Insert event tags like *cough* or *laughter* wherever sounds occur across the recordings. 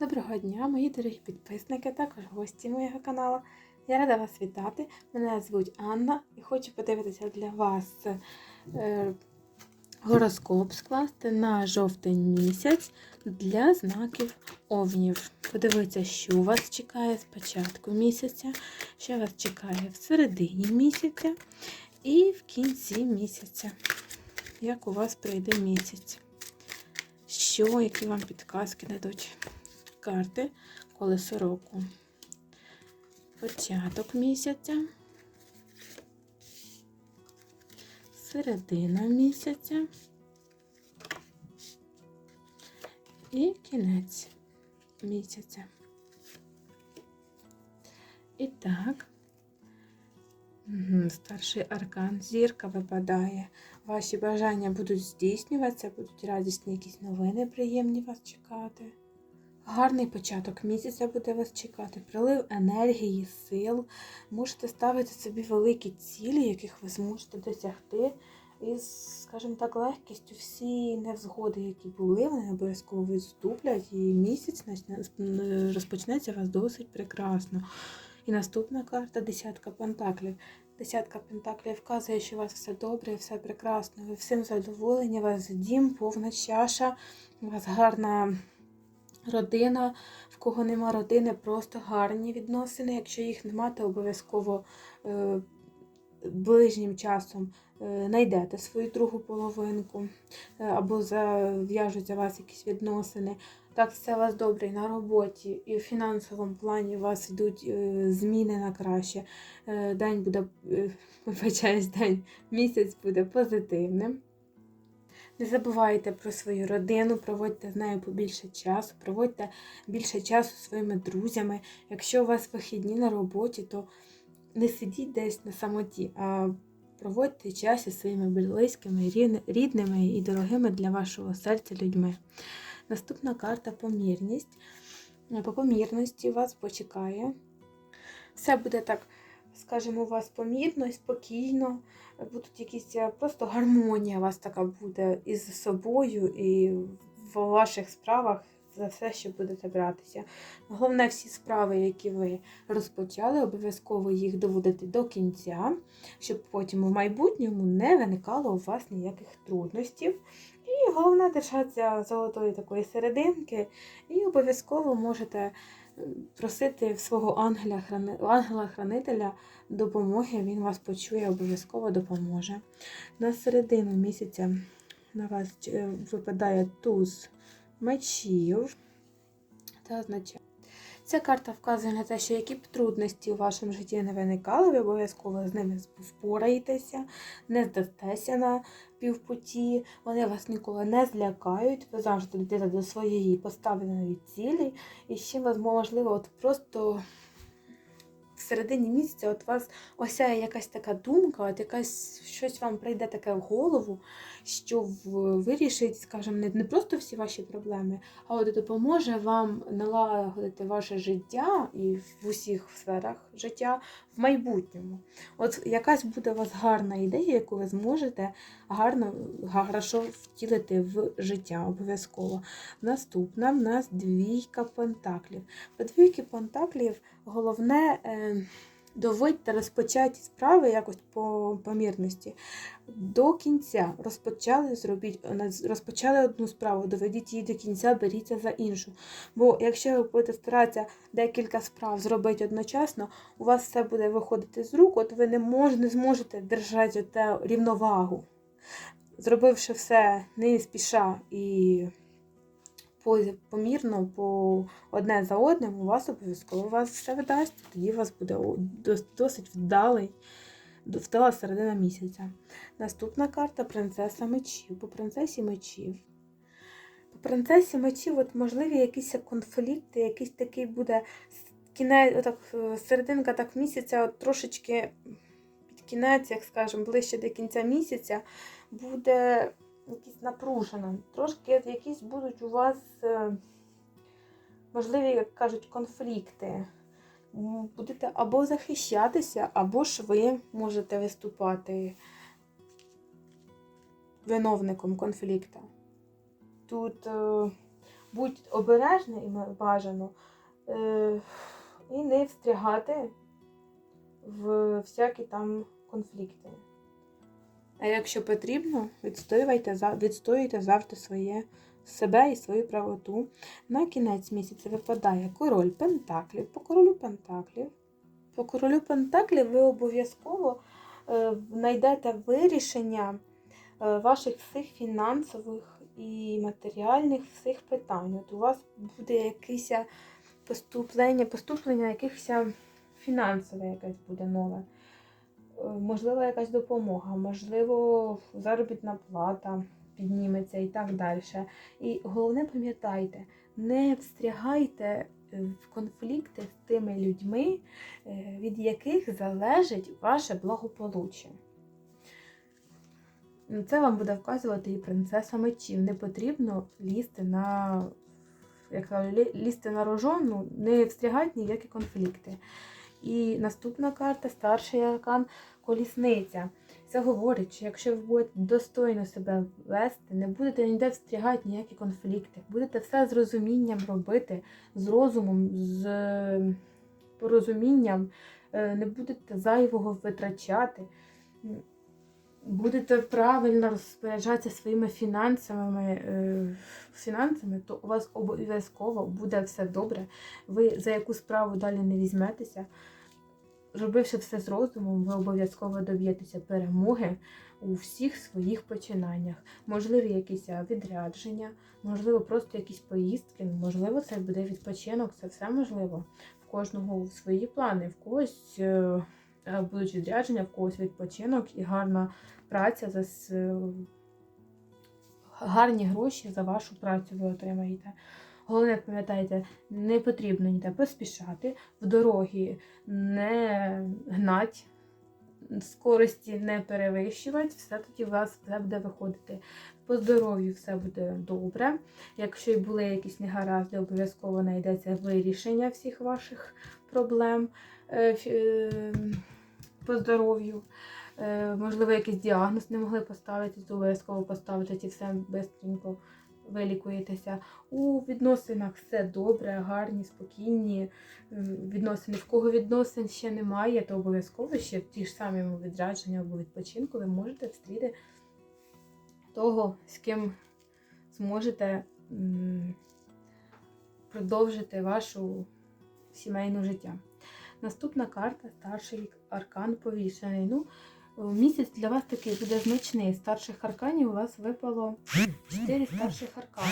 Доброго дня, мої дорогі підписники, також гості моєго каналу. Я рада вас вітати. Мене звуть Анна і хочу подивитися для вас е, гороскоп скласти на жовтень місяць для знаків овнів. Подивіться, що вас чекає з початку місяця, що вас чекає в середині місяця і в кінці місяця. Як у вас пройде місяць? Що, які вам підказки дадуть? Карти колесо року. Початок місяця, середина місяця і кінець місяця. І так, старший аркан, зірка випадає. Ваші бажання будуть здійснюватися, будуть радісні якісь новини приємні вас чекати. Гарний початок місяця буде вас чекати, прилив енергії, сил. Можете ставити собі великі цілі, яких ви зможете досягти. І, скажімо так, легкістю всі невзгоди, які були, вони обов'язково відступлять, і місяць розпочнеться у вас досить прекрасно. І наступна карта десятка пентаклів. Десятка пентаклів вказує, що у вас все добре, все прекрасно. Ви всім задоволені, у вас дім, повна чаша, у вас гарна родина, в кого нема родини, просто гарні відносини. Якщо їх нема, то обов'язково е, ближнім часом е, знайдете свою другу половинку, е, або зав'яжуться у вас якісь відносини. Так, все у вас добре і на роботі, і в фінансовому плані у вас йдуть зміни на краще. День буде, *laughs* вибачаюсь, день, місяць буде позитивним. Не забувайте про свою родину, проводьте з нею побільше часу, проводьте більше часу своїми друзями. Якщо у вас вихідні на роботі, то не сидіть десь на самоті, а проводьте час зі своїми близькими, рідними і дорогими для вашого серця людьми. Наступна карта помірність. По помірності вас почекає. Все буде так, скажімо, у вас помірно і спокійно. Будуть якісь е, просто гармонія у вас така буде із собою і в ваших справах за все, що будете братися. Головне, всі справи, які ви розпочали, обов'язково їх доводити до кінця, щоб потім у майбутньому не виникало у вас ніяких трудностей. І головне держатися золотої такої серединки, і обов'язково можете просити свого ангела-храни- ангела-хранителя допомоги, він вас почує, обов'язково допоможе. На середину місяця на вас е, випадає туз мечів. Це означає. Ця карта вказує на те, що які б трудності у вашому житті не виникали, ви обов'язково з ними впораєтеся, не здастеся на півпуті, вони вас ніколи не злякають, ви завжди йдете до своєї поставленої цілі, і ще можливо от просто середині місяця от вас осяє якась така думка, от якась щось вам прийде таке в голову, що вирішить, скажімо, не, просто всі ваші проблеми, а от допоможе вам налагодити ваше життя і в усіх сферах життя майбутньому. От якась буде у вас гарна ідея, яку ви зможете гарно, хорошо втілити в життя обов'язково. Наступна в нас двійка пентаклів. По двійки пентаклів головне. Е, Доводьте розпочаті справи якось по помірності до кінця. Розпочали, зробіть, розпочали одну справу, доведіть її до кінця, беріться за іншу. Бо якщо ви будете старатися декілька справ зробити одночасно, у вас все буде виходити з рук, от ви не, мож, не зможете держати рівновагу. Зробивши все не спіша і помірно, по одне за одним, у вас обов'язково вас все вдасться. Тоді у вас буде досить вдалий, вдала середина місяця. Наступна карта принцеса мечів. По принцесі мечів. По принцесі мечів, от можливі якісь конфлікти, якийсь такий буде кінець, отак, е, серединка так місяця, от трошечки під кінець, як скажемо, ближче до кінця місяця, буде якісь напружено. Трошки якісь будуть у вас е, можливі, як кажуть, конфлікти. Будете або захищатися, або ж ви можете виступати виновником конфлікту. Тут е, будь обережний і бажано, е, і не встрягати в всякі там конфлікти. А якщо потрібно, відстоювайте, відстоюйте завжди своє себе і свою правоту. На кінець місяця випадає король Пентаклів. По королю Пентаклів. По королю Пентаклів ви обов'язково е, знайдете вирішення е, ваших всіх фінансових і матеріальних всіх питань. От у вас буде якесь поступлення, поступлення якихось фінансове якесь буде нове. Можливо, якась допомога, можливо, заробітна плата підніметься і так далі. І головне пам'ятайте, не встрягайте в конфлікти з тими людьми, е, від яких залежить ваше благополуччя. Це вам буде вказувати і принцеса мечів. Не потрібно лізти на, як кажуть, лі- лізти на рожон, ну, не встрягати ні в які конфлікти. І наступна карта старший аркан колісниця. Це говорить, що якщо ви будете достойно себе вести, не будете ніде встрягати ніякі конфлікти, будете все з розумінням робити, з розумом, з е, порозумінням, е, не будете зайвого витрачати, будете правильно розпоряджатися своїми фінансовими е, фінансами, то у вас обов'язково буде все добре. Ви за яку справу далі не візьметеся. Робивши все з розумом, ви обов'язково доб'єтеся перемоги у всіх своїх починаннях. Можливі якісь відрядження, можливо, просто якісь поїздки, можливо, це буде відпочинок, це все можливо. В кожного свої плани, в когось е, будуть відрядження, в когось відпочинок і гарна праця за е, гарні гроші за вашу працю ви отримаєте. Головне, пам'ятайте, не потрібно ніде поспішати, в дорогі не гнать, скорості не перевищувати, все тоді у вас все буде виходити. По здоров'ю все буде добре. Якщо й були якісь негаразди, обов'язково знайдеться вирішення всіх ваших проблем е, е, по здоров'ю. Е, Можливо, якийсь діагноз не могли поставити, то обов'язково поставити і все швидко вилікуєтеся. У відносинах все добре, гарні, спокійні відносини. В кого відносин ще немає, то обов'язково ще в ті ж самі відрядження або відпочинку ви можете встріти того, з ким зможете продовжити вашу сімейну життя. Наступна карта старший аркан повішений. Ну, місяць для вас такий буде значний. Старших арканів у вас випало 4 старших аркана.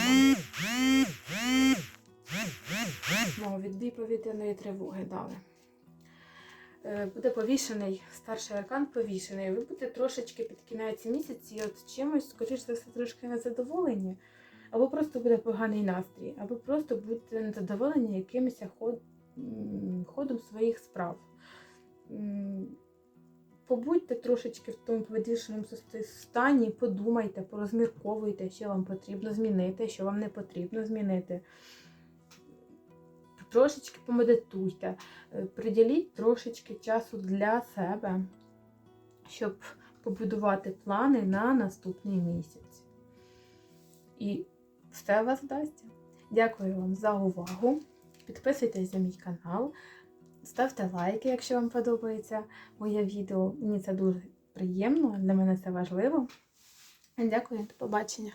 Ну, відбій повітряної тривоги дали. Е, Буде повішений, старший аркан повішений. Ви будете трошечки під кінець місяці от чимось, скоріш за все, трошки незадоволені. Або просто буде поганий настрій, або просто будете незадоволені якимось м, ходом своїх справ. Побудьте трошечки в тому поведішеному стані, подумайте, порозмірковуйте, що вам потрібно змінити, що вам не потрібно змінити. Трошечки помедитуйте, е, приділіть трошечки часу для себе, щоб побудувати плани на наступний місяць. І все вас вдасться. Дякую вам за увагу. Підписуйтесь на мій канал, ставте лайки, якщо вам подобається моє відео. Мені це дуже приємно, для мене це важливо. Дякую, до побачення.